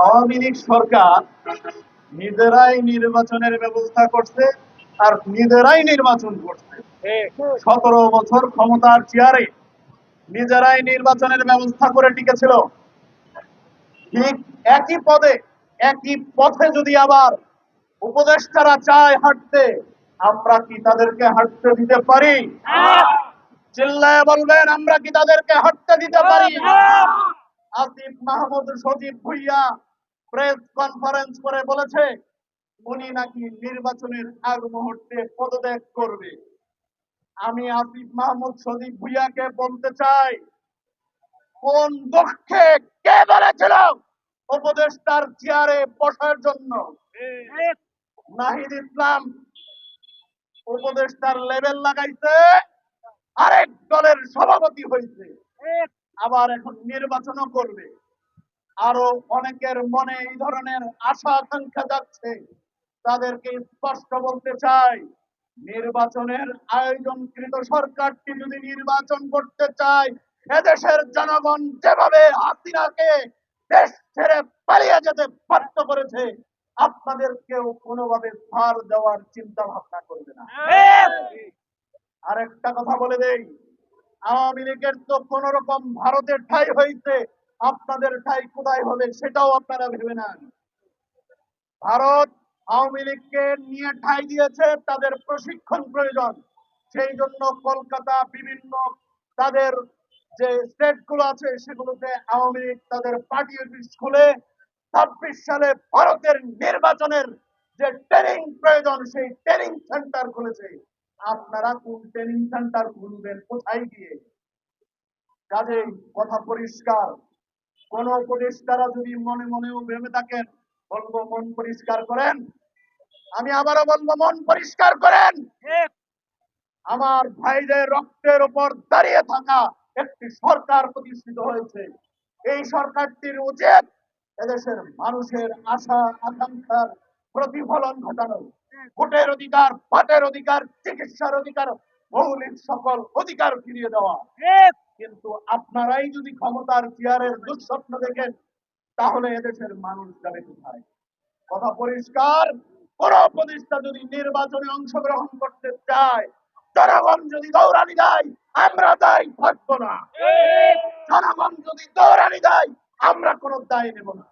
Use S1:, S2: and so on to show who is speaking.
S1: আওয়ামী লীগ সরকার নিজেরাই নির্বাচনের ব্যবস্থা করছে আর নিজেরাই নির্বাচন করছে। সতেরো বছর ক্ষমতার চেয়ারে নিজেরাই নির্বাচনের ব্যবস্থা করে টিকেছিল। ঠিক একই পদে একই পথে যদি আবার উপদেষ্টারা চায় হাঁটতে আমরা কি তাদেরকে হাঁটতে দিতে পারি? চিল্লায় বলবেন আমরা কি তাদেরকে হাঁটতে দিতে পারি? আসিফ মাহমুদ সজীব ভুইয়া প্রেস কনফারেন্স করে বলেছে, উনি নাকি নির্বাচনের আগ মুহূর্তে পদত্যাগ করবে। আমি আসিফ মাহমুদ সজীব ভুইয়াকে বলতে চাই, কোন দুঃখে কে বলেছিল উপদেষ্টার চেয়ারে বসার জন্য? নাহিদ ইসলাম, উপদেষ্টার লেভেল লাগাইছে, আরেক দলের সভাপতি হয়েছে আবার এখন নির্বাচনও করবে। আরও অনেকের মনে এই ধরনের আশা আকাঙ্ক্ষা যাচ্ছে তাদেরকে স্পষ্ট বলতে চাই নির্বাচনের আয়োজনকৃত সরকারটি যদি নির্বাচন করতে চায় এদেশের জনগণ যেভাবে হাসিনাকে দেশ ছেড়ে পালিয়ে যেতে বাধ্য করেছে আপনাদের কেউ কোনোভাবে ছাড় দেওয়ার চিন্তা ভাবনা করবে না। আরেকটা কথা বলে দেই আওয়ামী লীগের তো কোন রকম ভারতের ঠাই হয়েছে। আপনাদের ঠাই কোথায় হবে সেটাও আপনারা ভেবে নেন। ভারত আওয়ামী লীগকে নিয়ে ঠাই দিয়েছে তাদের প্রশিক্ষণ প্রয়োজন। সেই জন্য কলকাতা বিভিন্ন তাদের যে স্টেটগুলো আছে সেগুলোতে আওয়ামী লীগ তাদের পার্টি অফিস খুলে ছাব্বিশ সালে ভারতের নির্বাচনের যে ট্রেনিং প্রয়োজন, সেই ট্রেনিং সেন্টার খুলেছে। আপনারা কোন ট্রেনিং সেন্টার খুলবেন কোথায় গিয়ে? কাজেই কথা পরিষ্কার। কোন উপদেষ্টারা যদি মনে মনেও ভেবে থাকেন বলব মন পরিষ্কার করেন। আমি আবারও বলব মন পরিষ্কার করেন। আমার ভাইদের রক্তের উপর দাঁড়িয়ে থাকা একটি সরকার প্রতিষ্ঠিত হয়েছে। এই সরকারটির উচিত এদেশের মানুষের আশা আকাঙ্ক্ষার প্রতিফলন ঘটানো। ভোটের অধিকার পাটের অধিকার চিকিৎসার অধিকার মৌলিক সকল অধিকার ফিরিয়ে দেওয়া। কিন্তু আপনারাই যদি ক্ষমতার চেয়ারের দুঃস্বপ্ন দেখেন তাহলে এদেশের মানুষ যাবে কোথায়? কথা পরিষ্কার। কোন প্রতিষ্ঠা যদি নির্বাচনে অংশগ্রহণ করতে চায় জনগণ যদি দৌড়ানি দেয় আমরা দায় থাকব না। জনগণ যদি দৌড়ানি দেয় আমরা কোনো দায় নেব না।